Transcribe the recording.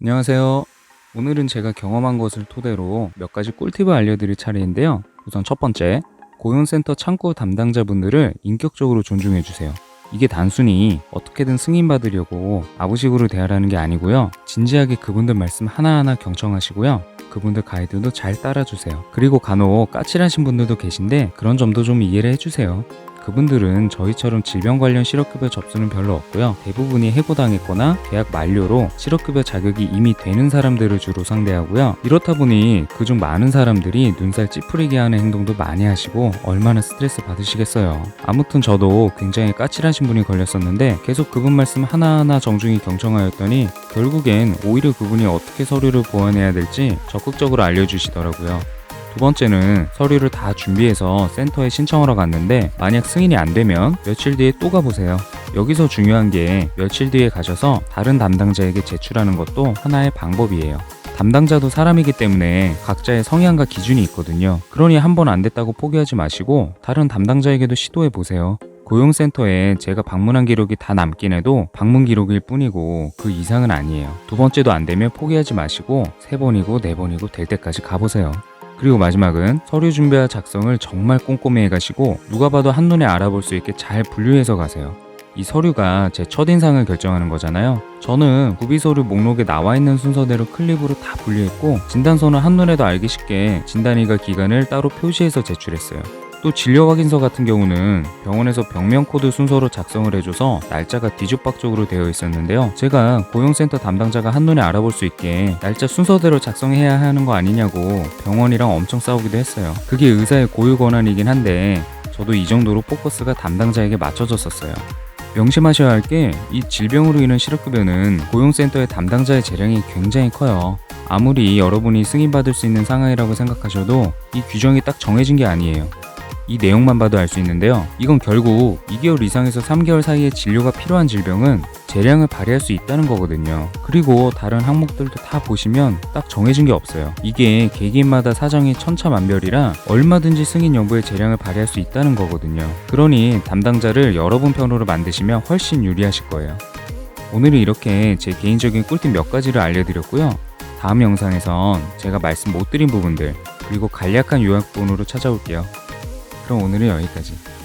안녕하세요. 오늘은 제가 경험한 것을 토대로 몇 가지 꿀팁을 알려드릴 차례인데요. 우선 첫 번째, 고용센터 창구 담당자분들을 인격적으로 존중해주세요. 이게 단순히 어떻게든 승인받으려고 아부식으로 대하라는 게 아니고요. 진지하게 그분들 말씀 하나하나 경청하시고요. 그분들 가이드도 잘 따라주세요. 그리고 간혹 까칠하신 분들도 계신데 그런 점도 좀 이해를 해주세요. 그분들은 저희처럼 질병 관련 실업급여 접수는 별로 없고요. 대부분이 해고당했거나 계약 만료로 실업급여 자격이 이미 되는 사람들을 주로 상대하고요. 이렇다 보니 그중 많은 사람들이 눈살 찌푸리게 하는 행동도 많이 하시고 얼마나 스트레스 받으시겠어요. 아무튼 저도 굉장히 까칠하신 분이 걸렸었는데 계속 그분 말씀 하나하나 정중히 경청하였더니 결국엔 오히려 그분이 어떻게 서류를 보완해야 될지 적극적으로 알려주시더라고요. 두 번째는 서류를 다 준비해서 센터에 신청하러 갔는데 만약 승인이 안 되면 며칠 뒤에 또 가보세요. 여기서 중요한 게 며칠 뒤에 가셔서 다른 담당자에게 제출하는 것도 하나의 방법이에요. 담당자도 사람이기 때문에 각자의 성향과 기준이 있거든요. 그러니 한 번 안 됐다고 포기하지 마시고 다른 담당자에게도 시도해 보세요. 고용센터에 제가 방문한 기록이 다 남긴 해도 방문 기록일 뿐이고 그 이상은 아니에요. 두 번째도 안 되면 포기하지 마시고 세 번이고 네 번이고 될 때까지 가보세요. 그리고 마지막은 서류 준비와 작성을 정말 꼼꼼히 해가시고 누가 봐도 한눈에 알아볼 수 있게 잘 분류해서 가세요. 이 서류가 제 첫인상을 결정하는 거잖아요. 저는 구비 서류 목록에 나와 있는 순서대로 클립으로 다 분류했고 진단서는 한눈에도 알기 쉽게 진단일과 기간을 따로 표시해서 제출했어요. 또 진료 확인서 같은 경우는 병원에서 병명 코드 순서로 작성을 해줘서 날짜가 뒤죽박죽으로 되어 있었는데요. 제가 고용센터 담당자가 한눈에 알아볼 수 있게 날짜 순서대로 작성해야 하는 거 아니냐고 병원이랑 엄청 싸우기도 했어요. 그게 의사의 고유 권한이긴 한데 저도 이 정도로 포커스가 담당자에게 맞춰졌었어요. 명심하셔야 할 게 이 질병으로 인한 실업급여는 고용센터의 담당자의 재량이 굉장히 커요. 아무리 여러분이 승인받을 수 있는 상황이라고 생각하셔도 이 규정이 딱 정해진 게 아니에요. 이 내용만 봐도 알 수 있는데요. 이건 결국 2개월 이상에서 3개월 사이에 진료가 필요한 질병은 재량을 발휘할 수 있다는 거거든요. 그리고 다른 항목들도 다 보시면 딱 정해진 게 없어요. 이게 개개인마다 사정이 천차만별이라 얼마든지 승인 여부의 재량을 발휘할 수 있다는 거거든요. 그러니 담당자를 여러분 편으로 만드시면 훨씬 유리하실 거예요. 오늘은 이렇게 제 개인적인 꿀팁 몇 가지를 알려드렸고요. 다음 영상에선 제가 말씀 못 드린 부분들 그리고 간략한 요약본으로 찾아올게요. 그럼 오늘은 여기까지.